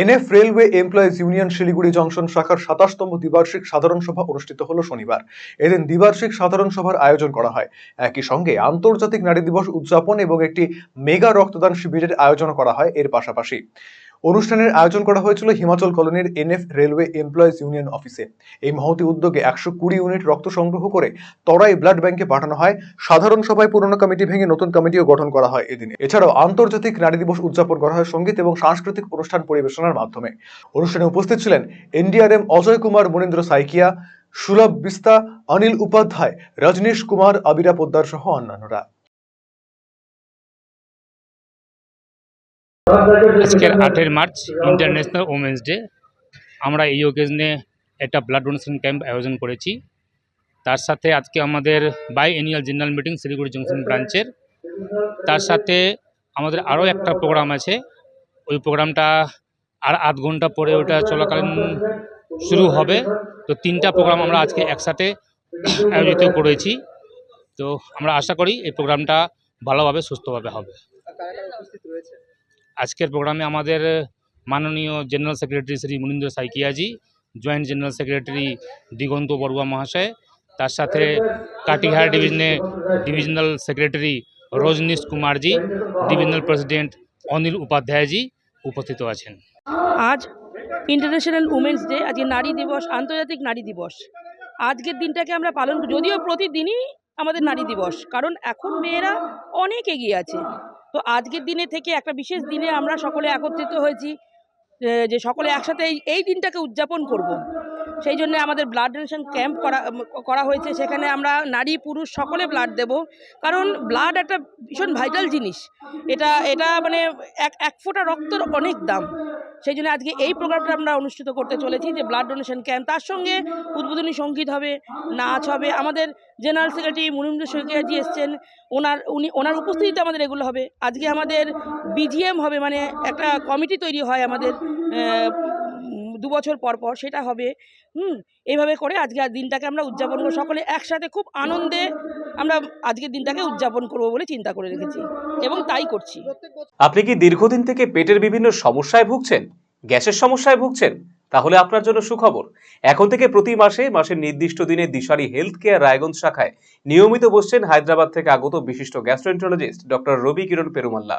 NF railway employees union Siliguri junction শাখার সাতাশতম দ্বিবার্ষিক সাধারণ সভা অনুষ্ঠিত হল শনিবার। এদিন দ্বিবার্ষিক সাধারণ সভার আয়োজন করা হয়। একই সঙ্গে আন্তর্জাতিক নারী দিবস উদযাপন এবং একটি মেগা রক্তদান শিবিরের আয়োজন করা হয় এর পাশাপাশি। অনুষ্ঠানের আয়োজন করা হয়েছিল হিমাচল কলোনির এনএফ রেলওয়ে এমপ্লয়িজ ইউনিয়ন অফিসে। এই মহতি উদ্যোগে একশো কুড়ি ইউনিট রক্ত সংগ্রহ করে তরাই ব্লাড ব্যাংকে পাঠানো হয়। সাধারণ সভায় পুরনো কমিটি ভেঙে নতুন কমিটিও গঠন করা হয় এদিন। এছাড়াও আন্তর্জাতিক নারী দিবস উদযাপন করা হয় সংগীত এবং সাংস্কৃতিক অনুষ্ঠান পরিবেশনার মাধ্যমে। অনুষ্ঠানে উপস্থিত ছিলেন এনডিআরএম অজয় কুমার, মনীন্দ্র সাইকিয়া, সুলভ বিস্তা, অনিল উপাধ্যায়, রজনীশ কুমার, আবিরা পোদ্দার সহ অন্যান্যরা। আজকের আটের মার্চ ইন্টারন্যাশনাল ওমেন্স ডে আমরা এই ওকেজনে একটা ব্লাড ডোনেশন ক্যাম্প আয়োজন করেছি। তার সাথে আজকে আমাদের biannual general meeting Siliguri junction ব্রাঞ্চের তার সাথে আমাদের আরও একটা প্রোগ্রাম আছে। ওই প্রোগ্রামটা আর আধ ঘণ্টা পরে ওটা চলাকালীন শুরু হবে। তো তিনটা প্রোগ্রাম আমরা আজকে একসাথে আয়োজিত করেছি। তো আমরা আশা করি এই প্রোগ্রামটা ভালোভাবে, সুস্থভাবে হবে। আজকের প্রোগ্রামে আমাদের মাননীয় general secretary Shri Munindra সাইকিয়াজি joint general secretary Diganta Barua মহাশয়, তার সাথে কাটিহার ডিভিশনে divisional secretary Rajnish Kumar ji divisional president Anil Upadhyay ji উপস্থিত আছেন। আজ ইন্টারন্যাশনাল উমেন্স ডে, আজকে নারী দিবস, আন্তর্জাতিক নারী দিবস। আজকের দিনটাকে আমরা পালন যদিও প্রতিদিনই আমাদের নারী দিবস, কারণ এখন মেয়েরা অনেক এগিয়ে আছে। তো আজকের দিনে থেকে একটা বিশেষ দিনে আমরা সকলে একত্রিত হয়েছি যে সকলে একসাথে এই এই দিনটাকে উদযাপন করব। সেই জন্য আমাদের ব্লাড ডোনেশন ক্যাম্প করা করা হয়েছে সেখানে আমরা নারী, পুরুষ সকলে ব্লাড দেব কারণ ব্লাড একটা ভীষণ ভাইটাল জিনিস। এটা এটা মানে এক এক ফোঁটা রক্তর অনেক দাম। সেই জন্য আজকে এই প্রোগ্রামটা আমরা অনুষ্ঠিত করতে চলেছি যে ব্লাড ডোনেশন ক্যাম্প তার সঙ্গে উদ্বোধনী সংগীত হবে, নাচ হবে। আমাদের জেনারেল সেক্রেটারি মুনিন্দ্র শইকিয়াজি এসছেন। ওনার, উনি, ওনার উপস্থিতিতে আমাদের এগুলো হবে। আজকে আমাদের বিজিএম হবে মানে একটা কমিটি তৈরি হয় আমাদের দু বছর পর পর সেটা হবে। হুম এইভাবে করে আজকে দিনটাকে আমরা উদযাপন করব। সকলে একসাথে খুব আনন্দে আমরা আজকের দিনটাকে উদযাপন করব বলে চিন্তা করে রেখেছি এবং তাই করছি। আপনি কি দীর্ঘদিন থেকে পেটের বিভিন্ন সমস্যায় ভুগছেন? গ্যাসের সমস্যায় ভুগছেন? তাহলে আপনার জন্য সুখবর। এখন থেকে প্রতি মাসে মাসের নির্দিষ্ট দিনে দিশারি হেলথ কেয়ার রায়গঞ্জ শাখায় নিয়মিত বসছেন হায়দ্রাবাদ থেকে আগত বিশিষ্ট গ্যাস্ট্রোএন্টারোলজিস্ট ডক্টর রবি কিরণ পেরুমাল্লা।